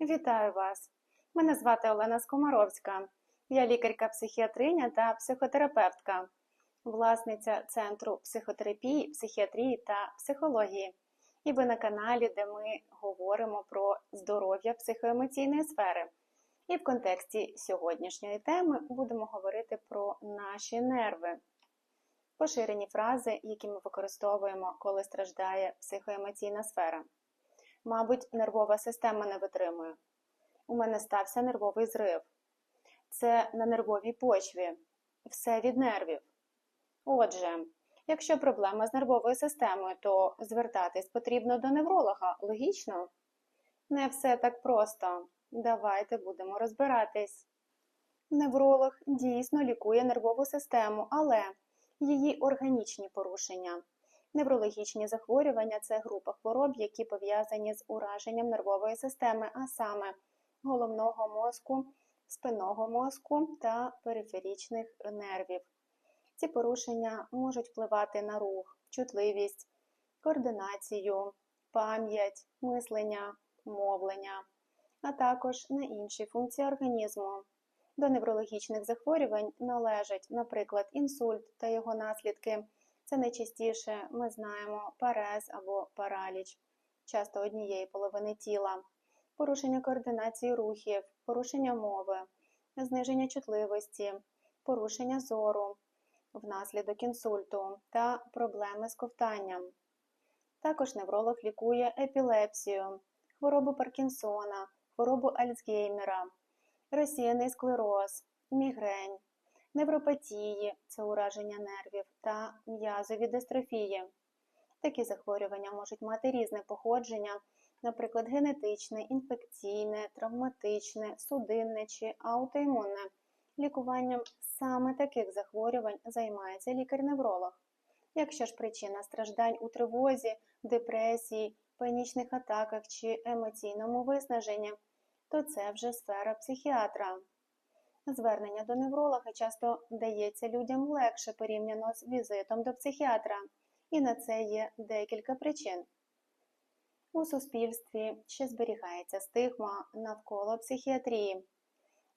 Вітаю вас! Мене звати Олена Скомаровська. Я лікарка-психіатриня та психотерапевтка, власниця Центру психотерапії, психіатрії та психології. І ви на каналі, де ми говоримо про здоров'я психоемоційної сфери. І в контексті сьогоднішньої теми будемо говорити про наші нерви. Поширені фрази, які ми використовуємо, коли страждає психоемоційна сфера. Мабуть, нервова система не витримує. У мене стався нервовий зрив. Це на нервовій почві. Все від нервів. Отже, якщо проблема з нервовою системою, то звертатись потрібно до невролога. Логічно? Не все так просто. Давайте будемо розбиратись. Невролог дійсно лікує нервову систему, але її органічні порушення. Неврологічні захворювання це група хвороб, які пов'язані з ураженням нервової системи, а саме головного мозку, спинного мозку та периферічних нервів. Ці порушення можуть впливати на рух, чутливість, координацію, пам'ять, мислення, мовлення, а також на інші функції організму. До неврологічних захворювань належать, наприклад, інсульт та його наслідки. Це найчастіше ми знаємо парез або параліч, часто однієї половини тіла, порушення координації рухів, порушення мови, зниження чутливості, порушення зору внаслідок інсульту та проблеми з ковтанням. Також невролог лікує епілепсію, хворобу Паркінсона, хворобу Альцгеймера, розсіяний склероз, мігрень невропатії це ураження нервів та м'язові дистрофії. Такі захворювання можуть мати різне походження, наприклад, генетичне, інфекційне, травматичне, судинне чи аутоімунне. Лікуванням саме таких захворювань займається лікар-невролог. Якщо ж причина страждань у тривозі, депресії, панічних атаках чи емоційному виснаженні, то це вже сфера психіатра. Звернення до невролога часто дається людям легше порівняно з візитом до психіатра, і на це є декілька причин. У суспільстві ще зберігається стигма навколо психіатрії.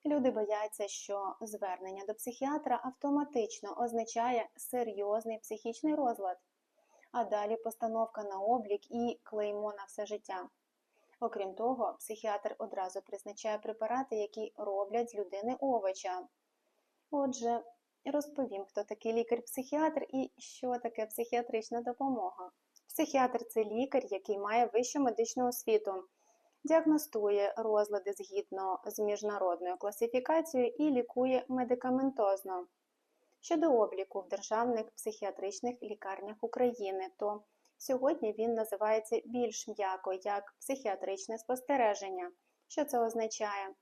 Люди бояться, що звернення до психіатра автоматично означає серйозний психічний розлад, а далі постановка на облік і клеймо на все життя. Окрім того, психіатр одразу призначає препарати, які роблять з людини овоча. Отже, розповім, хто такий лікар-психіатр і що таке психіатрична допомога. Психіатр це лікар, який має вищу медичну освіту, діагностує розлади згідно з міжнародною класифікацією і лікує медикаментозно. Щодо обліку в державних психіатричних лікарнях України, то Сьогодні він називається більш м'яко як психіатричне спостереження. Що це означає?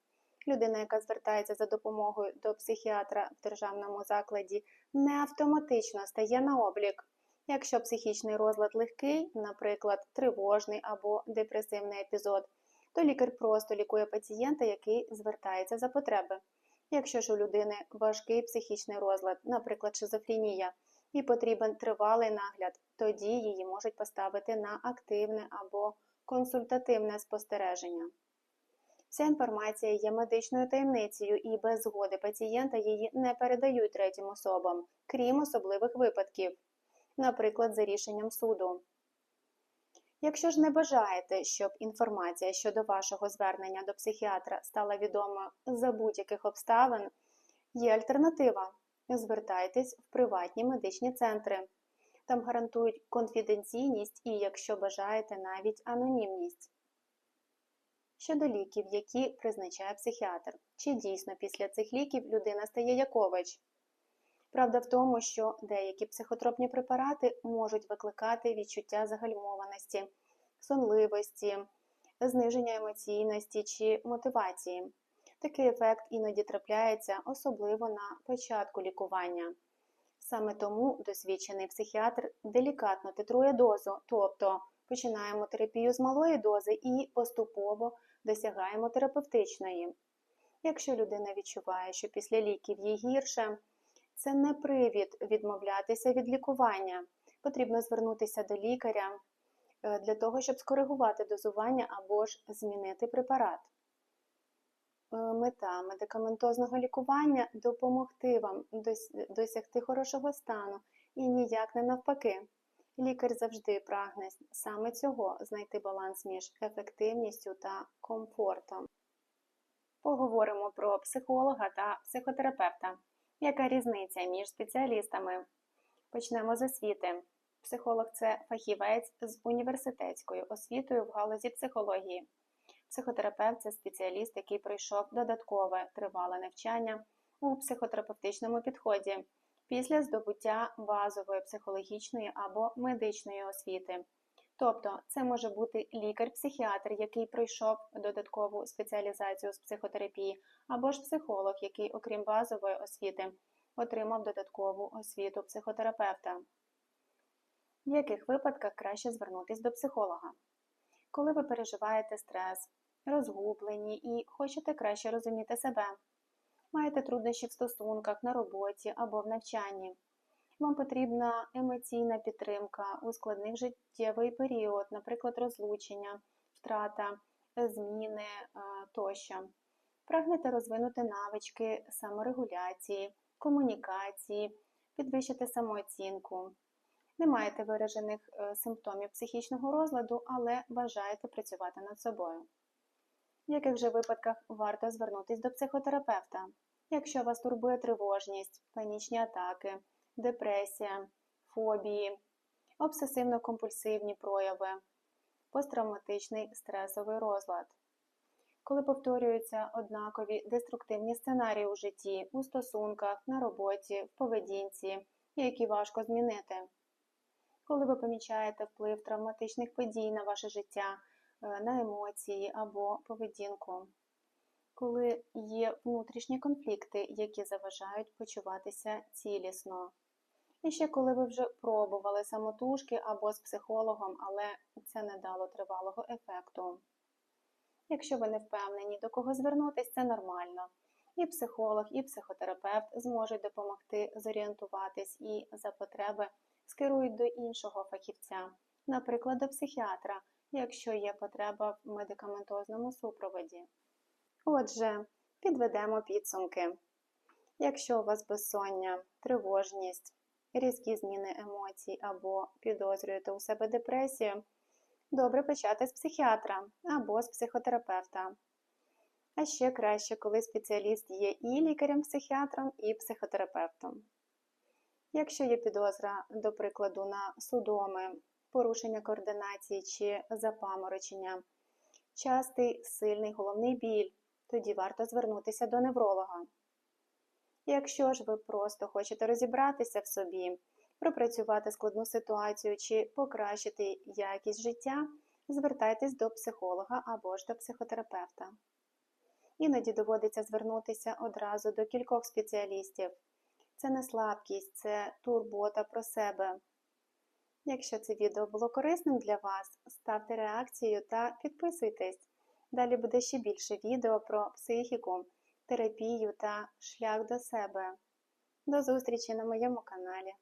Людина, яка звертається за допомогою до психіатра в державному закладі, не автоматично стає на облік. Якщо психічний розлад легкий, наприклад, тривожний або депресивний епізод, то лікар просто лікує пацієнта, який звертається за потреби. Якщо ж у людини важкий психічний розлад, наприклад, шизофренія, і потрібен тривалий нагляд, тоді її можуть поставити на активне або консультативне спостереження. Вся інформація є медичною таємницею і без згоди пацієнта її не передають третім особам, крім особливих випадків, наприклад, за рішенням суду. Якщо ж не бажаєте, щоб інформація щодо вашого звернення до психіатра стала відома за будь-яких обставин, є альтернатива звертайтесь в приватні медичні центри. Там гарантують конфіденційність і, якщо бажаєте, навіть анонімність. Щодо ліків, які призначає психіатр, чи дійсно після цих ліків людина стає якович? Правда в тому, що деякі психотропні препарати можуть викликати відчуття загальмованості, сонливості, зниження емоційності чи мотивації. Такий ефект іноді трапляється, особливо на початку лікування. Саме тому досвідчений психіатр делікатно титрує дозу, тобто починаємо терапію з малої дози і поступово досягаємо терапевтичної. Якщо людина відчуває, що після ліків їй гірше, це не привід відмовлятися від лікування. Потрібно звернутися до лікаря е, для того, щоб скоригувати дозування або ж змінити препарат. Е, мета медикаментозного лікування допомогти вам досягти хорошого стану і ніяк не навпаки. Лікар завжди прагне саме цього знайти баланс між ефективністю та комфортом. Поговоримо про психолога та психотерапевта. Яка різниця між спеціалістами? Почнемо з освіти. Психолог це фахівець з університетською освітою в галузі психології. Психотерапевт це спеціаліст, який пройшов додаткове тривале навчання у психотерапевтичному підході після здобуття базової психологічної або медичної освіти. Тобто це може бути лікар-психіатр, який пройшов додаткову спеціалізацію з психотерапії, або ж психолог, який, окрім базової освіти, отримав додаткову освіту психотерапевта. В яких випадках краще звернутися до психолога? Коли ви переживаєте стрес, розгублені і хочете краще розуміти себе, маєте труднощі в стосунках на роботі або в навчанні. Вам потрібна емоційна підтримка у складний життєвий період, наприклад, розлучення, втрата, е, зміни е, тощо. Прагнете розвинути навички саморегуляції, комунікації, підвищити самооцінку. Не маєте виражених е, симптомів психічного розладу, але бажаєте працювати над собою. В яких же випадках варто звернутися до психотерапевта? Якщо вас турбує тривожність, панічні атаки, депресія, фобії, обсесивно-компульсивні прояви, посттравматичний стресовий розлад. Коли повторюються однакові деструктивні сценарії у житті, у стосунках, на роботі, в поведінці, які важко змінити. Коли ви помічаєте вплив травматичних подій на ваше життя, е, на емоції або поведінку, коли є внутрішні конфлікти, які заважають почуватися цілісно. І ще коли ви вже пробували самотужки або з психологом, але це не дало тривалого ефекту. Якщо ви не впевнені, до кого звернутися, це нормально. І психолог, і психотерапевт зможуть допомогти зорієнтуватись і за потреби скерують до іншого фахівця, наприклад, до психіатра, якщо є потреба в медикаментозному супроводі. Отже, підведемо підсумки. Якщо у вас безсоння, тривожність, різкі зміни емоцій або підозрюєте у себе депресію, добре почати з психіатра або з психотерапевта. А ще краще, коли спеціаліст є і лікарем-психіатром, і психотерапевтом. Якщо є підозра, до прикладу, на судоми, порушення координації чи запаморочення, частий сильний головний біль, тоді варто звернутися до невролога. Якщо ж ви просто хочете розібратися в собі, пропрацювати складну ситуацію чи покращити якість життя, звертайтесь до психолога або ж до психотерапевта. Іноді доводиться звернутися одразу до кількох спеціалістів. Це не слабкість, це турбота про себе. Якщо це відео було корисним для вас, ставте реакцію та підписуйтесь. Далі буде ще більше відео про психіку, терапію та шлях до себе. До зустрічі на моєму каналі.